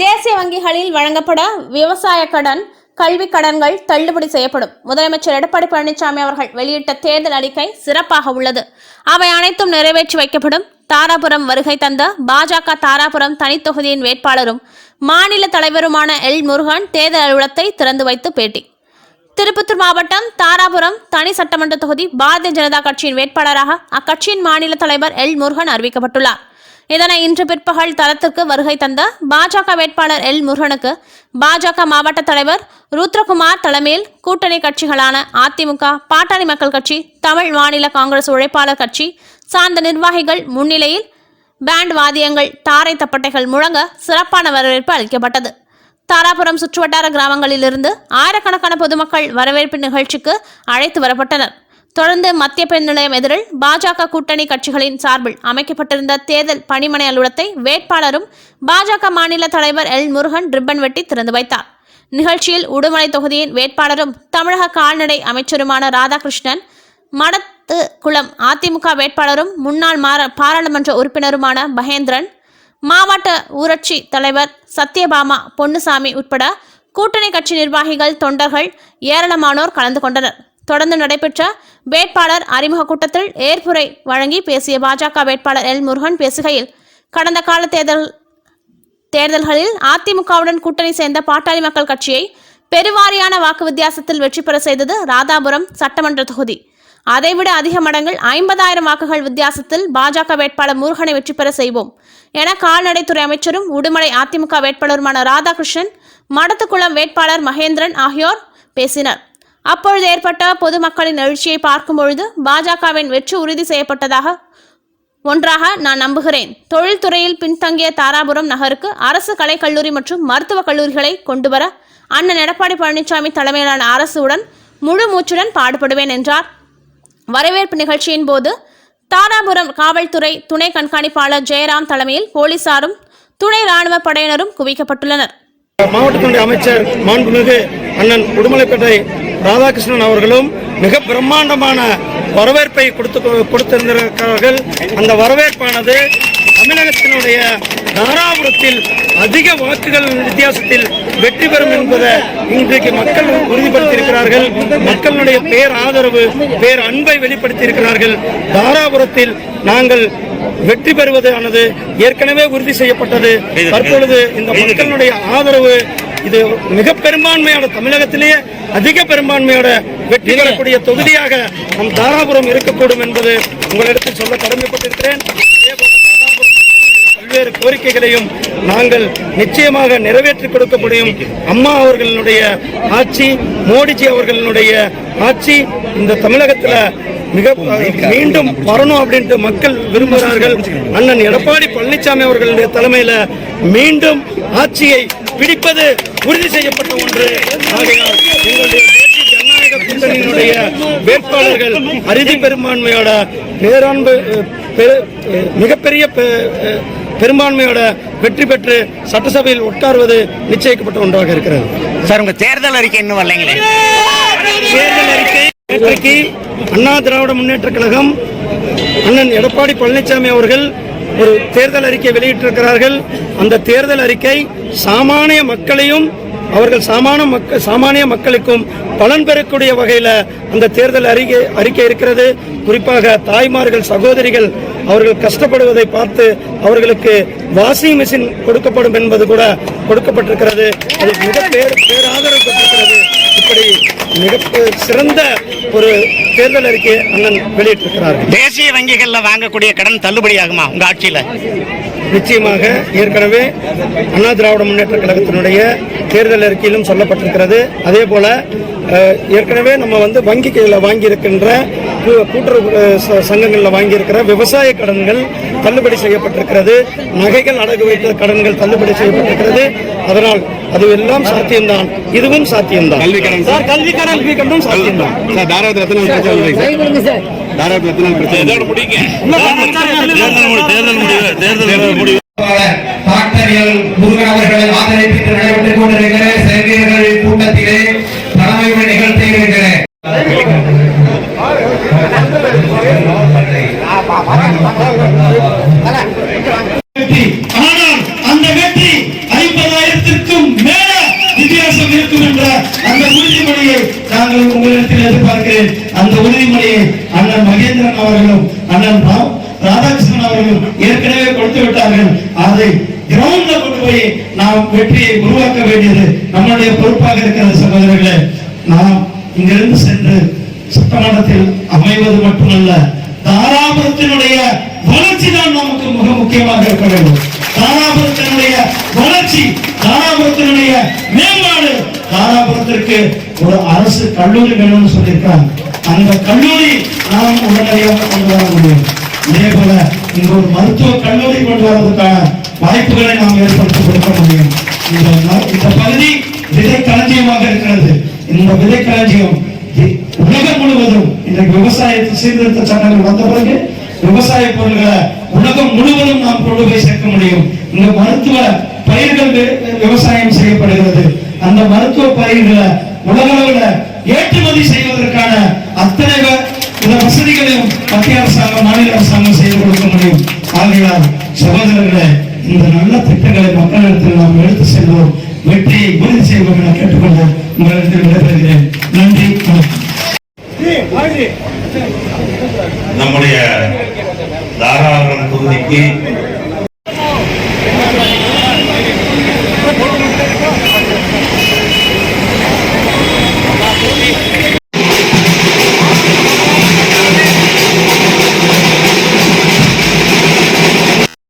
தேசிய வங்கிகளில் வழங்கப்பட விவசாய கடன் கல்வி கடன்கள் தள்ளுபடி செய்யப்படும். முதலமைச்சர் எடப்பாடி பழனிசாமி அவர்கள் வெளியிட்ட தேர்தல் அறிக்கை சிறப்பாக உள்ளது. அவை அனைத்தும் நிறைவேற்றி வைக்கப்படும். தாராபுரம் வருகை தந்த பாஜக தாராபுரம் தனித்தொகுதியின் வேட்பாளரும் மாநில தலைவருமான எல். முருகன் தேர்தல் அலுவலகத்தை திறந்து வைத்து பேட்டி. திருப்பத்தூர் மாவட்டம் தாராபுரம் தனி சட்டமன்ற தொகுதி பாரதிய ஜனதா கட்சியின் வேட்பாளராக அக்கட்சியின் மாநில தலைவர் எல். முருகன் அறிவிக்கப்பட்டுள்ளார். இதனை இன்று பிற்பகல் தளத்திற்கு வருகை தந்த பாஜக வேட்பாளர் எல் முருகனுக்கு பாஜக மாவட்ட தலைவர் ருத்ரகுமார் தலைமையில் கூட்டணி கட்சிகளான அதிமுக பாட்டாளி மக்கள் கட்சி தமிழ் மாநில காங்கிரஸ் உழைப்பாளர் கட்சி சார்ந்த நிர்வாகிகள் முன்னிலையில் பேண்ட் வாத்தியங்கள் தாரை தப்பட்டைகள் முழங்க சிறப்பான வரவேற்பு அளிக்கப்பட்டது. தாராபுரம் சுற்றுவட்டார கிராமங்களிலிருந்து ஆயிரக்கணக்கான பொதுமக்கள் வரவேற்பு நிகழ்ச்சிக்கு அழைத்து வரப்பட்டனர். தொடர்ந்து மத்திய பெண் நிலையம் எதிரில் பாஜக கூட்டணி கட்சிகளின் சார்பில் அமைக்கப்பட்டிருந்த தேர்தல் பணிமனை அலுவலத்தை வேட்பாளரும் பாஜக மாநில தலைவர் எல். முருகன் ரிப்பன் வெட்டி திறந்து வைத்தார். நிகழ்ச்சியில் உடுமலை தொகுதியின் வேட்பாளரும் தமிழக கால்நடை அமைச்சருமான ராதாகிருஷ்ணன் மடத்து குளம் அதிமுக வேட்பாளரும் முன்னாள் மாற பாராளுமன்ற உறுப்பினருமான மகேந்திரன் மாவட்ட ஊராட்சி தலைவர் சத்யபாமா பொன்னுசாமி உட்பட கூட்டணி கட்சி நிர்வாகிகள் தொண்டர்கள் ஏராளமானோர் கலந்து கொண்டனர். தொடர்ந்து நடைபெற்ற வேட்பாளர் அறிமுக கூட்டத்தில் ஏற்புரை வழங்கி பேசிய பாஜக வேட்பாளர் எல் முருகன் பேசுகையில் கடந்த கால தேர்தல் தேர்தல்களில் அதிமுகவுடன் கூட்டணி சேர்ந்த பாட்டாளி மக்கள் கட்சியை பெருவாரியான வாக்கு வித்தியாசத்தில் வெற்றி பெற செய்தது ராதாபுரம் சட்டமன்ற தொகுதி. அதைவிட அதிக மடங்கள் ஐம்பதாயிரம் வாக்குகள் வித்தியாசத்தில் பாஜக வேட்பாளர் முருகனை வெற்றி பெற செய்வோம் என கால்நடைத்துறை அமைச்சரும் உடுமலை அதிமுக வேட்பாளருமான ராதாகிருஷ்ணன் மடத்துக்குளம் வேட்பாளர் மகேந்திரன் ஆகியோர் பேசினர். அப்பொழுது ஏற்பட்ட பொதுமக்களின் எழுச்சியை பார்க்கும் பொழுது பாஜகவின் வெற்றி உறுதி செய்யப்பட்டதாக ஒன்றாக நான் நம்புகிறேன். தொழில்துறையில் பின்தங்கிய தாராபுரம் நகருக்கு அரசு கலைக்கல்லூரி மற்றும் மருத்துவக் கல்லூரிகளை கொண்டுவர அண்ணன் எடப்பாடி பழனிசாமி தலைமையிலான அரசுடன் முழு மூச்சுடன் பாடுபடுவேன் என்றார். வரவேற்பு நிகழ்ச்சியின் போது தாராபுரம் காவல்துறை துணை கண்காணிப்பாளர் ஜெயராம் தலைமையில் போலீசாரும் துணை ராணுவ படையினரும் குவிக்கப்பட்டுள்ளனர். மாவட்டத்தினுடைய அமைச்சர் மாண்புமிகு அண்ணன் உடுமலைப்பேட்டை ராதாகிருஷ்ணன் அவர்களும் மிக பிரம்மாண்டமான வரவேற்பை கொடுத்து கொடுத்திருந்திருக்கிறார்கள். அந்த வரவேற்பானது தமிழகத்தினுடைய தாராபுரத்தில் அதிக வாக்குகள் வித்தியாசத்தில் வெற்றி பெறும் என்பதை இன்றைக்கு மக்கள் உறுதிப்படுத்தியிருக்கிறார்கள். மக்களுடைய பேர் ஆதரவு பேர் அன்பை வெளிப்படுத்தியிருக்கிறார்கள். தாராபுரத்தில் நாங்கள் வெற்றி பெறுவதானது ஏற்கனவே உறுதி செய்யப்பட்டது. தற்பொழுது இந்த மக்களுடைய ஆதரவு இது மிக பெரும்பான்மையான தமிழகத்திலேயே அதிக பெரும்பான்மையோட வெற்றி பெறக்கூடிய தொகுதியாக நம் தாராபுரம் இருக்கக்கூடும் என்பது உங்களிடத்தில் சொல்ல கடமைப்பட்டிருக்கிறேன். பல்வேறு கோரிக்கைகளையும் நாங்கள் நிச்சயமாக நிறைவேற்றி கொடுக்க முடியும் அம்மா அவர்களுடைய ஆட்சி மோடிஜி அவர்களுடைய ஆட்சி இந்த தமிழகத்துல மிக மீண்டும் வரணும் அப்படின்ட்டு மக்கள் விரும்புகிறார்கள். அண்ணன் எடப்பாடி பழனிசாமி அவர்களுடைய தலைமையில மீண்டும் ஆட்சியை பிடிப்பது உறுதி செய்யப்பட்ட ஒன்று. ஜனநாயக கூட்டணியினுடைய வேட்பாளர்கள் அறுதி பெரும்பான்மையோட பேராண்மை பெரு- மிகப்பெரிய பெரும்பான்மையோட வெற்றி பெற்று சட்டசபையில் உட்கார்வது நிச்சயிக்கப்பட்ட ஒன்றாக இருக்கிறது. சார் உங்க தேர்தல் அறிக்கை இன்னும் வரலைங்களே? தேர்தல் அறிக்கை அண்ணா திராவிட முன்னேற்ற கழகம் அண்ணன் எடப்பாடி பழனிசாமி அவர்கள் ஒரு தேர்தல் அறிக்கை வெளியிட்டிருக்கிறார்கள். அந்த தேர்தல் அறிக்கை சாமானிய மக்களையும் அவர்கள் சாமான மக்கள் சாமானிய மக்களுக்கும் பலன் பெறக்கூடிய வகையில் அந்த தேர்தல் அறிக்கை அறிக்கை இருக்கிறது. குறிப்பாக தாய்மார்கள் சகோதரிகள் அவர்கள் கஷ்டப்படுவதை பார்த்து அவர்களுக்கு வாஷிங் மிஷின் கொடுக்கப்படும் என்பது கூட கொடுக்கப்பட்டிருக்கிறது. அது மிக பேர் பேராதரவு பெற்றிருக்கிறது. இப்படி மிக சிறந்த ஒரு தேர்தல் அறிக்கையை அண்ணன் வெளியிட்டிருக்கிறார்கள்? தேசிய வங்கிகள்ல வாங்கக்கூடிய கடன் தள்ளுபடி ஆகுமா உங்க ஆட்சியில? நிச்சயமாக ஏற்கனவே அண்ணா திராவிட முன்னேற்ற கழகத்தினுடைய தேர்தல் அறிக்கையிலும் சொல்லப்பட்டிருக்கிறது. அதே போல ஏற்கனவே நம்ம வந்து வங்கிகளில் வாங்கியிருக்கின்ற கூட்டுறவு சங்கங்களில் வாங்கியிருக்கிற விவசாய கடன்கள் தள்ளுபடி செய்யப்பட்டிருக்கிறது. நகைகள் அடகு வைத்த கடன்கள் தள்ளுபடி செய்யப்பட்டிருக்கிறது. அதனால் அது எல்லாம் சாத்தியம்தான். இதுவும் சாத்தியம்தான். கல்வி கடன் சார் கல்வி கடன் கல்வி சாத்தியம்தான் சார்? தாராபுரத்தில் எத்தனை பிரச்சனை தேர்தல் முடிவு முருகன் அவர்களை ஆதரித்து நடைபெற்றுக் கொண்டிருக்கிற கூட்டத்திலே நாங்கள் உங்களிடத்தில் எதிர்பார்க்கிறேன். அந்த உறுதிமொழியை அண்ணன் மகேந்திரன் அவர்களும் அண்ணன் ராதாகிருஷ்ணன் அவர்களும் ஏற்கனவே கொடுத்து விட்டார்கள். அதை கிரவுண்ட்ல கொண்டு போய் நாம் வெற்றியை உருவாக்க வேண்டியது நம்மளுடைய பொறுப்பாக இருக்கிறது சகோதரர்களே. நாம் இங்கிருந்து சென்று சட்டமன்றத்தில் அமைவது மட்டுமல்ல தாராபுரத்தினுடைய வளர்ச்சி தான் நமக்கு மிக முக்கியமாக இருக்க வேண்டும். தாராபுரத்தினுடைய வளர்ச்சி தாராபுரத்தினுடைய மேம்பாடு தாராபுரத்திற்கு ஒரு அரசு கல்லூரி வேணும்னு சொல்லியிருக்காங்க அந்த கல்லூரி நாம் உடனடியாக கொண்டு வர முடியும். இதே போல இங்கு ஒரு மருத்துவ கல்லூரி கொண்டு வருவதற்கான வாய்ப்புகளை நாம் ஏற்படுத்தி கொடுக்க முடியும். இந்த பகுதி விதை களஞ்சியமாக இருக்கிறது. இந்த விதை களஞ்சியம் உலகம் முழுவதும் இன்றைக்கு விவசாயத்தை சீர்திருத்த சட்டங்கள் வந்த பிறகு விவசாய பொருள்களை உலகம் முழுவதும் நாம் கொண்டு போய் சேர்க்க முடியும். இந்த மருத்துவ பயிர்கள் விவசாயம் செய்யப்படுகிறது. அந்த மருத்துவ பயிர்களை உலக ஏற்றுமதி செய்வதற்கான அத்தனை வசதிகளையும் மத்திய அரசாங்கம் மாநில அரசாங்கம் செய்து கொடுக்க முடியும். ஆகையால் சகோதரர்களே இந்த நல்ல திட்டங்களை மக்களிடத்தில் நாம் எடுத்து செல்வோம். வெற்றியை உறுதி செய்வோம் என கேட்டுக்கொண்டு உங்களிடத்தில் விடைபெறுகிறேன். நன்றி.